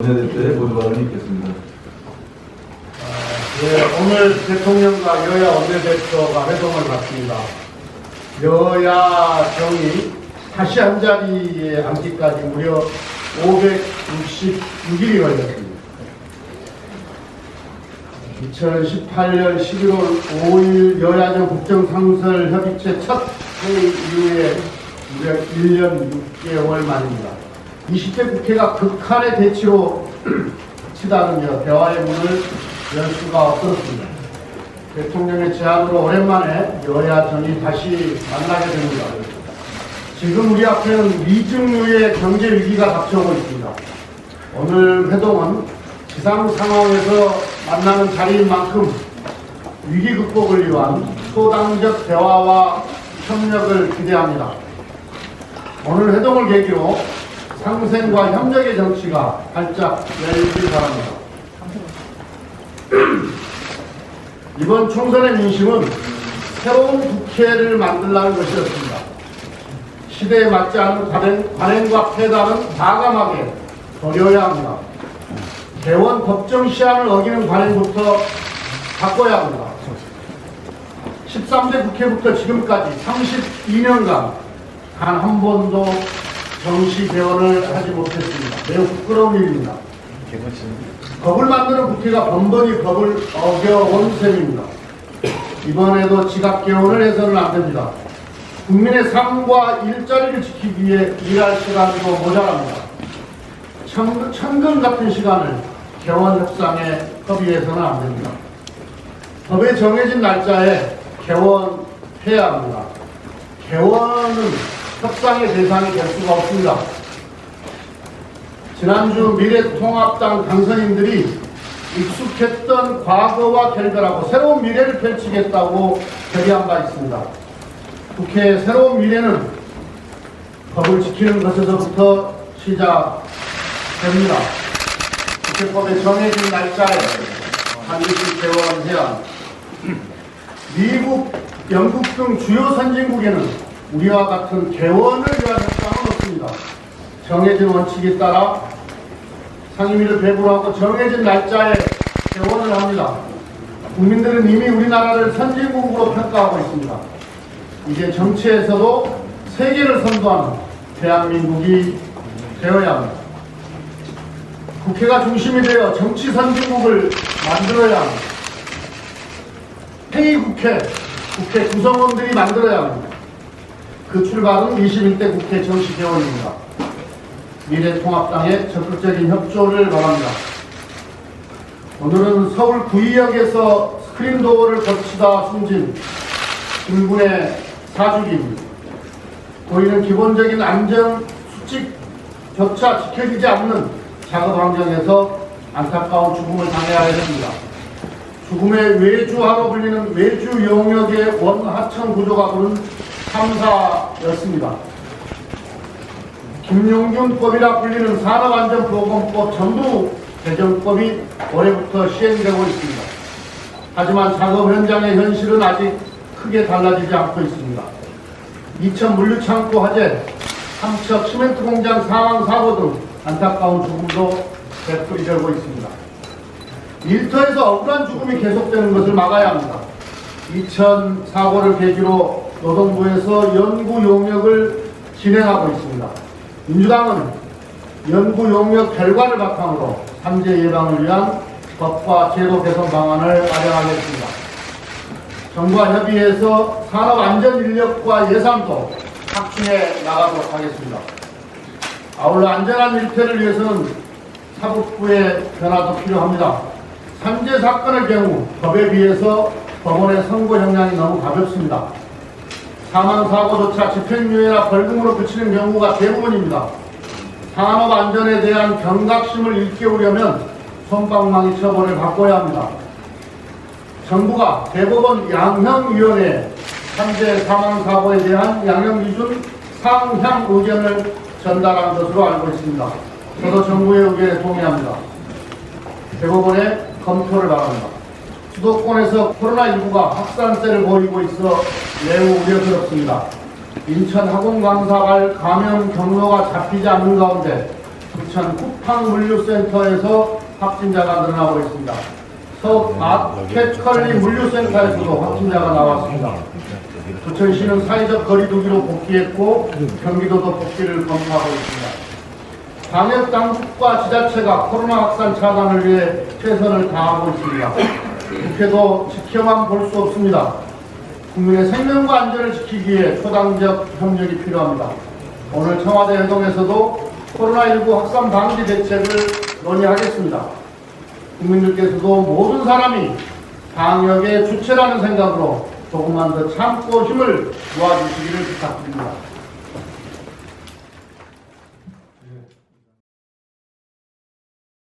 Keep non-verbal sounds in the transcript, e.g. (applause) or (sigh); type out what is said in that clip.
원내대표의 모두 발언이 있겠습니다. 예, 오늘 대통령과 여야 원내대표가 회동을 갖습니다. 여야 정이 다시 한 자리에 앉기까지 무려 566일이 걸렸습니다. 2018년 11월 5일 여야정 국정상설 협의체 첫 회의 이후에 무려 1년 6개월 만입니다. 20대 국회가 극한의 대치로 (clears throat) 치닫으며 대화의 문을 열 수가 없었습니다. 대통령의 제안으로 오랜만에 여야정이 다시 만나게 됩니다. 지금 우리 앞에는 미증유의 경제 위기가 닥쳐오고 있습니다. 오늘 회동은 비상 상황에서 만나는 자리인 만큼 위기 극복을 위한 초당적 대화와 협력을 기대합니다. 오늘 회동을 계기로 상생과 협력의 정치가 활짝 열리길 바랍니다. (clears throat) 이번 총선의 민심은 새로운 국회를 만들라는 것이었습니다. 시대에 맞지 않은 관행, 관행과 폐단은 과감하게 버려야 합니다. 개원 법정 시한을 어기는 관행부터 바꿔야 합니다. 13대 국회부터 지금까지 32년간 단 한 번도 정시 개원을 하지 못했습니다. 매우 부끄러운 일입니다. 법을 만드는 국회가 번번이 법을 어겨온 셈입니다. 이번에도 지각 개원을 해서는 안 됩니다. 국민의 삶과 일자리를 지키기 위해 일할 시간도 모자랍니다. 천, 천금 같은 시간을 개원 협상에 협의해서는 안 됩니다. 법에 정해진 날짜에 개원해야 합니다. 개원은 협상의 대상이 될 수가 없습니다. 지난주 미래통합당 당선인들이 익숙했던 과거와 결별하고 새로운 미래를 펼치겠다고 결의한 바 있습니다. 국회의 새로운 미래는 법을 지키는 것에서부터 시작됩니다. 국회법에 정해진 날짜에 반드시 개원해야. 미국, 영국 등 주요 선진국에는 우리와 같은 개원을 위한 협상은 없습니다. 정해진 원칙에 따라 상임위를 배분하고 정해진 날짜에 개원을 합니다. 국민들은 이미 우리나라를 선진국으로 평가하고 있습니다. 이제 정치에서도 세계를 선도하는 대한민국이 되어야 합니다. 국회가 중심이 되어 정치 선진국을 만들어야 합니다. 회의국회, 국회 구성원들이 만들어야 합니다. 그 출발은 21대 국회 정치 개원입니다. 미래통합당의 적극적인 협조를 바랍니다. 오늘은 서울 구의역에서 스크린도어를 거치다 숨진 김군의 사주기입니다. 고인은 기본적인 안전 수칙 조차 지켜지지 않는 작업 환경에서 안타까운 죽음을 당해야 됩니다. 죽음의 외주하로 불리는 외주 영역의 원하천 구조가 부른 참사였습니다. 김용균법이라 불리는 산업안전보건법 전부 개정법이 올해부터 시행되고 있습니다. 하지만 작업 현장의 현실은 아직 크게 달라지지 않고 있습니다. 이천 물류창고 화재, 삼척 시멘트 공장 사망 사고 등 안타까운 죽음도 되풀이 되고 있습니다. 일터에서 억울한 죽음이 계속되는 것을 막아야 합니다. 2000 사고를 계기로 노동부에서 연구 용역을 진행하고 있습니다. 민주당은 연구 용역 결과를 바탕으로 산재 예방을 위한 법과 제도 개선 방안을 마련하겠습니다. 정부와 협의해서 산업 안전 인력과 예산도 확충해 나가도록 하겠습니다. 아울러 안전한 일태를 위해서는 사법부의 변화도 필요합니다. 산재 사건의 경우 법에 비해서 법원의 선고 형량이 너무 가볍습니다. 사망 사고조차 집행유예나 벌금으로 그치는 경우가 대부분입니다. 산업 안전에 대한 경각심을 일깨우려면 손방망이 처벌을 바꿔야 합니다. 정부가 대법원 양형위원회 산재 사망 사고에 대한 양형 기준 상향 의견을 전달한 것으로 알고 있습니다. 저도 정부의 의견에 동의합니다. 대법원의 검토를 바랍니다. 수도권에서 코로나19가 확산세를 보이고 있어 매우 우려스럽습니다. 인천 학원 강사발 감염 경로가 잡히지 않는 가운데 부천 쿠팡물류센터에서 확진자가 늘어나고 있습니다. 서울 마켓컬리 물류센터에서도 확진자가 나왔습니다. 부천시는 사회적 거리두기로 복귀했고 경기도도 복귀를 검토하고 있습니다. 방역 당국과 지자체가 코로나 확산 차단을 위해 최선을 다하고 있습니다. 국회도 지켜만 볼 수 없습니다. 국민의 생명과 안전을 지키기 위해 초당적 협력이 필요합니다. 오늘 청와대 회동에서도 코로나19 확산 방지 대책을 논의하겠습니다. 국민들께서도 모든 사람이 방역의 주체라는 생각으로 조금만 더 참고 힘을 모아주시기를 부탁드립니다.